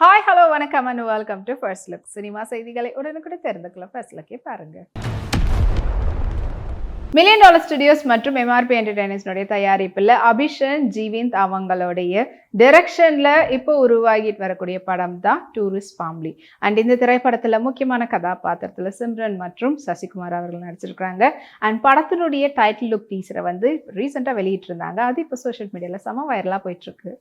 Hi hello வணக்கம் and welcome to first look cinema செய்திகளை உடனுக்குடன் தெரிந்துக்கலாம் ஃபர்ஸ்ட் லுக்கே பாருங்க. மில்லியன் டாலர் ஸ்டுடியோஸ் மற்றும் எம்ஆர்பி என்டர்டைனர்ஸ்னுடைய தயாரிப்பில் அபிஷன் ஜீவிந்த் அவங்களுடைய டிரெக்ஷனில் இப்போ உருவாகிட்டு வரக்கூடிய படம் தான் டூரிஸ்ட் ஃபேமிலி அண்ட் இந்த திரைப்படத்தில் முக்கியமான கதாபாத்திரத்தில் சிம்ரன் மற்றும் சசிகுமார் அவர்கள் நடிச்சிருக்கிறாங்க. அண்ட் படத்தினுடைய டைட்டில் லுக் டீசரை வந்து ரீசெண்டாக வெளியிட்டிருந்தாங்க. அது இப்போ சோஷியல் மீடியாவில் செம வைரலாக போயிட்டுருக்கு.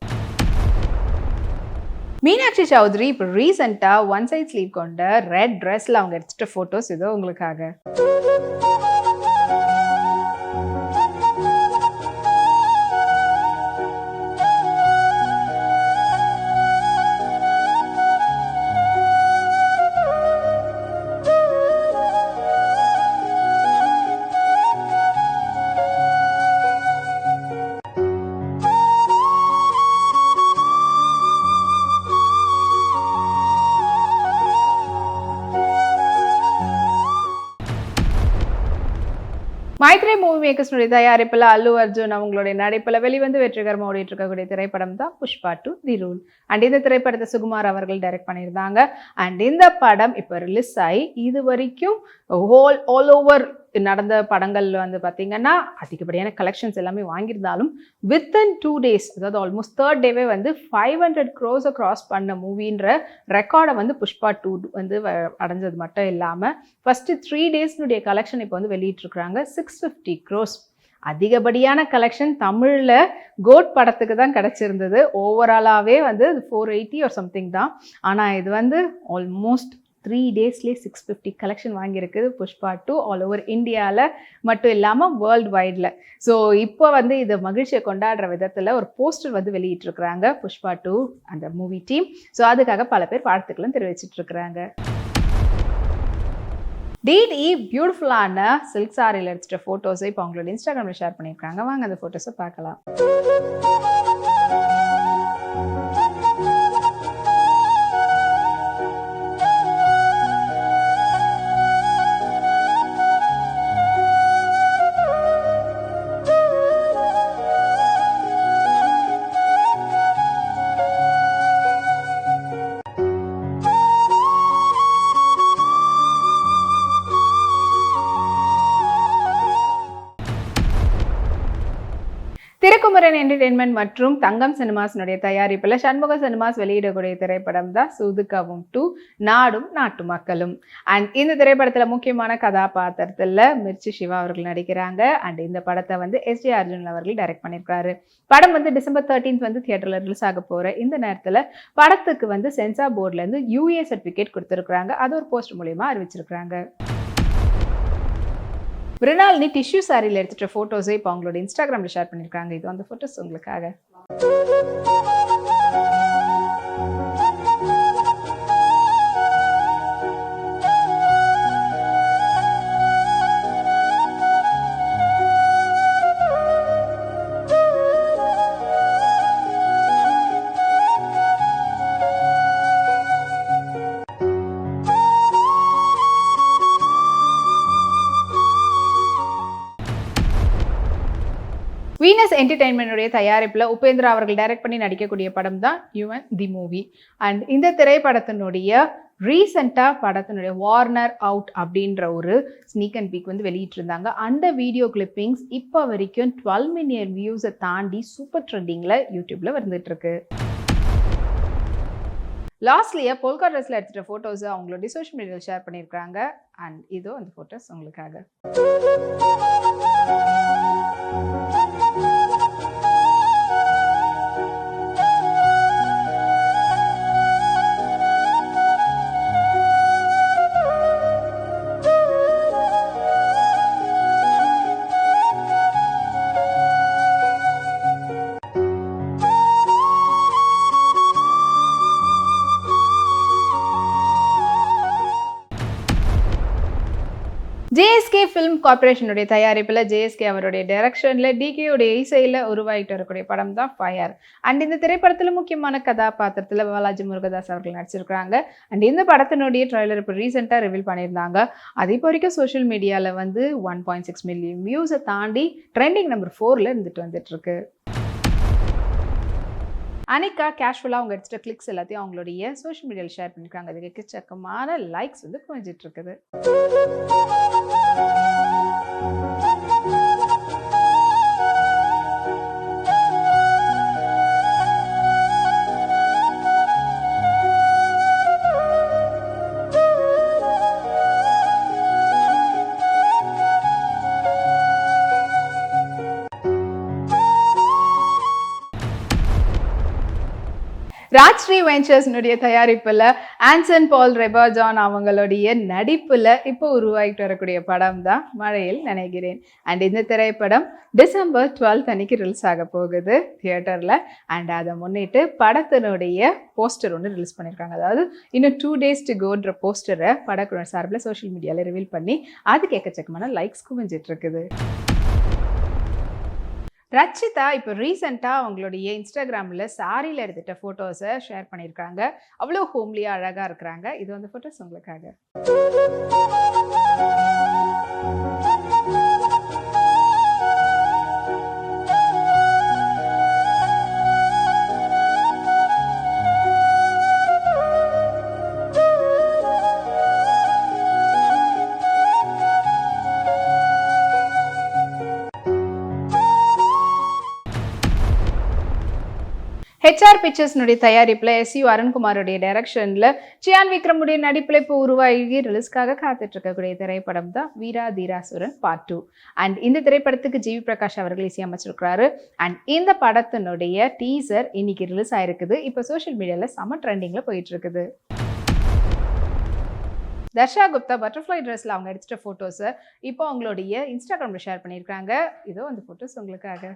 மீனாட்சி சௌத்ரி இப்போ ரீசெண்டாக ஒன் சைட் ஸ்லீவ் கொண்ட ரெட் ட்ரெஸ்ல அவங்க எடுத்துட்ட ஃபோட்டோஸ் இதோ உங்களுக்காக. மூவி மேக்கர்ஸ்னுடைய தயாரிப்பில் அல்லு அர்ஜுன் அவங்களுடைய நடிப்பில் வெளிவந்து வெற்றிகரமாக ஓடிட்டு இருக்கக்கூடிய திரைப்படம் தான் Pushpa two the rule and இந்த திரைப்படத்தை சுகுமார் அவர்கள் டைரக்ட் பண்ணியிருந்தாங்க. அண்ட் இந்த படம் இப்போ ரிலீஸ் ஆகி இது வரைக்கும் ஹோல் ஆல் ஓவர் நடந்த படங்கள் வந்து பார்த்தீங்கன்னா அதிகப்படியான கலெக்ஷன்ஸ் எல்லாமே வாங்கியிருந்தாலும் வித்தின் டூ டேஸ் அதாவது ஆல்மோஸ்ட் தேர்ட் டேவே வந்து ஃபைவ் ஹண்ட்ரட் க்ரோஸை க்ராஸ் பண்ண மூவின்ற ரெக்கார்டை வந்து புஷ்பா டூ வந்து வ- அடைஞ்சது மட்டும் இல்லாமல் ஃபஸ்ட்டு த்ரீ டேஸ்னுடைய கலெக்ஷன் இப்போ வந்து வெளியிட்ருக்குறாங்க சிக்ஸ் ஃபிஃப்டி க்ரோஸ் அதிகப்படியான கலெக்ஷன் தமிழில் கோட் படத்துக்கு தான் கிடச்சிருந்தது. ஓவராலாகவே வந்து ஃபோர் எயிட்டி ஒரு சம்திங் தான். ஆனால் இது வந்து ஆல்மோஸ்ட் த்ரீ டேஸ்லேயே சிக்ஸ் ஃபிஃப்டி கலெக்ஷன் வாங்கியிருக்குது புஷ்பா டூ ஆல் ஓவர் இந்தியாவில் மட்டும் இல்லாமல் வேர்ல்டு வைடில் ஸோ இப்போ வந்து இது மகிழ்ச்சியை கொண்டாடுற விதத்தில் ஒரு போஸ்டர் வந்து வெளியிட்டிருக்கிறாங்க புஷ்பா டூ அந்த மூவி டீம் ஸோ அதுக்காக பல பேர் வாழ்த்துக்களும் தெரிவிச்சிட்ருக்கிறாங்க டிடி பியூட்டிஃபுல்லான e, சில்க் சாரியில் எடுத்துகிட்ட ஃபோட்டோஸை இப்போ அவங்களோட இன்ஸ்டாகிராமில் ஷேர் பண்ணியிருக்காங்க. வாங்க அந்த ஃபோட்டோஸை பார்க்கலாம். திருக்குமரன் என்டர்டெயின்மெண்ட் மற்றும் தங்கம் சினிமாஸினுடைய தயாரிப்பில் சண்முக சினிமாஸ் வெளியிடக்கூடிய திரைப்படம் தான் சூதுகவும் டூ நாடும் நாட்டு மக்களும். அண்ட் இந்த திரைப்படத்தில் முக்கியமான கதாபாத்திரத்தில் மிர்ச்சி சிவா அவர்கள் நடிக்கிறாங்க. அண்ட் இந்த படத்தை வந்து எஸ் ஜே அர்ஜுன் அவர்கள் டைரக்ட் பண்ணியிருக்காரு படம் வந்து டிசம்பர் தேர்ட்டீன்த் வந்து தியேட்டரில் ரிலீஸ் ஆக போகிற இந்த நேரத்தில் படத்துக்கு வந்து சென்சார் போர்ட்லேருந்து யூஏ சர்டிஃபிகேட் கொடுத்துருக்குறாங்க. அது ஒரு போஸ்ட் மூலியமாக அறிவிச்சிருக்கிறாங்க. மிருனாலினி டிஷ்யூ சாரியில் எடுத்துட்ட ஃபோட்டோஸே இப்போ அவங்களோட இன்ஸ்டாகிராமில் ஷேர் பண்ணியிருக்காங்க இது அந்த ஃபோட்டோஸ் உங்களுக்காக. என்டர்டைன்மெண்ட்டுடைய தயாரிப்பில் உபேந்திரா அவர்கள் டைரக்ட் பண்ணி நடிக்கக்கூடிய படம் தான் யுவன் தி மூவி அண்ட் இந்த திரைப்படத்தினுடைய ரீசெண்டாக படத்தினுடைய வார்னர் அவுட் அப்படின்ற ஒரு ஸ்னீக் அண்ட் பீக் வந்து வெளியிட்டிருந்தாங்க. அந்த வீடியோ கிளிப்பிங்ஸ் இப்போ வரைக்கும் டுவெல் மில்லியன் வியூஸை தாண்டி சூப்பர் ட்ரெண்டிங்கில் யூடியூப்பில் வந்துட்டுருக்கு. லாஸ்ட்லியாக லாஸ்ட்லியே போல்கா ட்ரெஸ்ல எடுத்துட்ட ஃபோட்டோஸ் அவங்களுடைய சோஷியல் மீடியாவில் ஷேர் பண்ணியிருக்காங்க அண்ட் இதோ அந்த ஃபோட்டோஸ் உங்களுக்காக. ஜேஎஸ்கே ஃபிலிம் கார்பரேஷனுடைய தயாரிப்பில் ஜேஎஸ்கே அவருடைய டைரக்ஷனில் டிகேயுடைய இசையில் உருவாகிட்டு வரக்கூடிய படம் தான் ஃபயர் அண்ட் இந்த திரைப்படத்தில் முக்கியமான கதாபாத்திரத்தில் பாலாஜி முருகதாஸ் அவர்கள் நடிச்சிருக்கிறாங்க. அண்ட் இந்த படத்தினுடைய ட்ரைலர் இப்போ ரீசெண்டாக ரிவீல் பண்ணியிருந்தாங்க. அது இப்போ வரைக்கும் சோஷியல் மீடியாவில் வந்து ஒன் பாயிண்ட் சிக்ஸ் மில்லியன் வியூஸை தாண்டி ட்ரெண்டிங் நம்பர் ஃபோரில் இருந்துட்டு வந்துட்டு இருக்கு அனிகா கேஷுவலாக அவங்க எடுத்துகிட்ட கிளிக்ஸ் எல்லாத்தையும் அவங்களுடைய சோஷியல் மீடியாவில் ஷேர் பண்ணியிருக்காங்க அதுக்கு எக்கச்சக்கமான லைக்ஸ் வந்து குறைஞ்சிட்டு இருக்குது. ராஜ்ஸ்ரீ வெஞ்சர்ஸ்னுடைய தயாரிப்பில் ஆன்சன் பால் ரெபாஜான் அவங்களுடைய நடிப்பில் இப்போ உருவாகிட்டு வரக்கூடிய படம் தான் மழையில் நினைக்கிறேன் அண்ட் இந்த திரைப்படம் டிசம்பர் டுவெல்த் அன்னைக்கு ரிலீஸ் ஆக போகுது தியேட்டரில் அண்ட் அதை முன்னிட்டு படத்தினுடைய போஸ்டர் ஒன்று ரிலீஸ் பண்ணியிருக்காங்க அதாவது இன்னும் டூ டேஸ் டு கோன்ற போஸ்டரை படக்குழு சார்பில் சோஷியல் மீடியாவில் ரிவீல் பண்ணி அதுக்கு எக்கச்சக்கமான லைக்ஸ் குவிஞ்சிட்டு இருக்குது. ரச்சிதா இப்போ ரீசெண்டாக அவங்களுடைய இன்ஸ்டாகிராமில் சாரியில் எடுத்துட்ட ஃபோட்டோஸை ஷேர் பண்ணியிருக்காங்க அவ்வளோ ஹோம்லியாக அழகாக இருக்கிறாங்க. இது வந்து ஃபோட்டோஸ் உங்களுக்காக. ஹெச்ஆர் பிக்சர்ஸ்னுடைய தயாரிப்பில் எஸ் யூ அருண்குமாருடைய டைரக்ஷனில் சியான் விக்ரமுடைய நடிப்பில் இப்போ உருவாகி ரிலீஸ்க்காக காத்துட்டு இருக்கக்கூடிய திரைப்படம் தான் Veera Dheerasuran part two and இந்த திரைப்படத்துக்கு ஜிவி பிரகாஷ் அவர்கள் இசையமைச்சிருக்கிறாரு அண்ட் இந்த படத்தினுடைய டீசர் இன்னைக்கு ரிலீஸ் ஆயிருக்குது. இப்போ சோஷியல் மீடியாவில் செம ட்ரெண்டிங்கில் போயிட்டு இருக்குது தர்ஷா குப்தா பட்டர்ஃப்ளை ட்ரெஸ்ஸில் அவங்க எடுத்துட்ட ஃபோட்டோஸை இப்போ அவங்களுடைய இன்ஸ்டாகிராமில் ஷேர் பண்ணியிருக்காங்க இதோ அந்த ஃபோட்டோஸ் உங்களுக்காக.